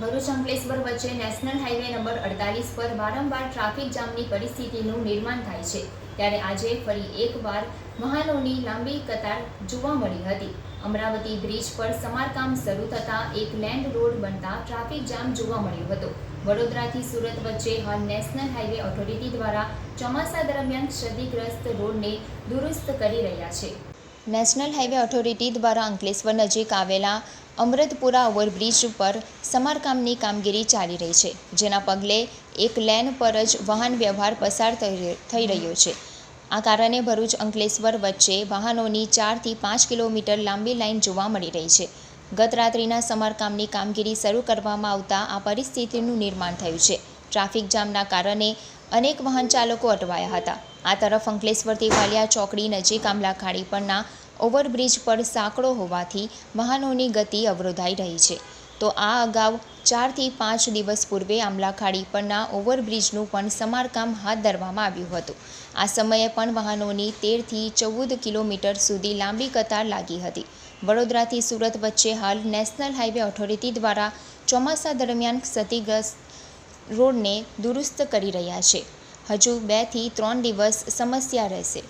ભરૂચ અંકલેશ્વર વચ્ચે national highway number અડતાલીસ પર વારંવાર ટ્રાફિક જામની પરિસ્થિતિનું નિર્માણ થાય છે. ત્યારે આજે ફરી એકવાર વાહનોની લાંબી કતાર જોવા મળી હતી. અમરાવતી બ્રિજ પર સમારકામ શરૂ થતાં એક લેન્ડ રોડ બનતા ટ્રાફિક જામ જોવા મળ્યો હતો. વડોદરાથી સુરત વચ્ચે હાલ નેશનલ હાઈવે ઓથોરિટી દ્વારા ચોમાસા દરમિયાન ક્ષતિગ્રસ્ત રોડને દુરુસ્ત કરી રહ્યા છે. નેશનલ હાઈવે ઓથોરિટી દ્વારા અંકલેશ્વર નજીક આવેલા અમૃતપુરા ઓવરબ્રિજ પર સમારકામની કામગીરી ચાલી રહી છે, જેના પગલે એક લેન પર જ વાહન વ્યવહાર પસાર થઈ રહ્યો છે. આ કારણે ભરૂચ અંકલેશ્વર વચ્ચે વાહનોની ચારથી પાંચ કિલોમીટર લાંબી લાઇન જોવા મળી રહી છે. ગત રાત્રિના સમારકામની કામગીરી શરૂ કરવામાં આવતા આ પરિસ્થિતિનું નિર્માણ થયું છે. ટ્રાફિક જામના કારણે અનેક વાહન ચાલકો અટવાયા હતા. આ તરફ અંકલેશ્વરથી વાલિયા ચોકડી નજીક આમલા ખાડી પરના ઓવરબ્રિજ પર સાંકડો હોવાથી વાહનોની ગતિ અવરોધાઈ રહી છે. તો આ અગાઉ ચારથી પાંચ દિવસ પૂર્વે આમલા ખાડી પરના ઓવરબ્રિજનું પણ સમારકામ હાથ ધરવામાં આવ્યું હતું. આ સમયે પણ વાહનોની તેરથી ચૌદ કિલોમીટર સુધી લાંબી કતાર લાગી હતી. વડોદરાથી સુરત વચ્ચે હાલ નેશનલ હાઈવે ઓથોરિટી દ્વારા ચોમાસા દરમિયાન ક્ષતિગ્રસ્ત રોડને દુરુસ્ત કરી રહ્યા છે. હજુ બેથી ત્રણ દિવસ સમસ્યા રહેશે.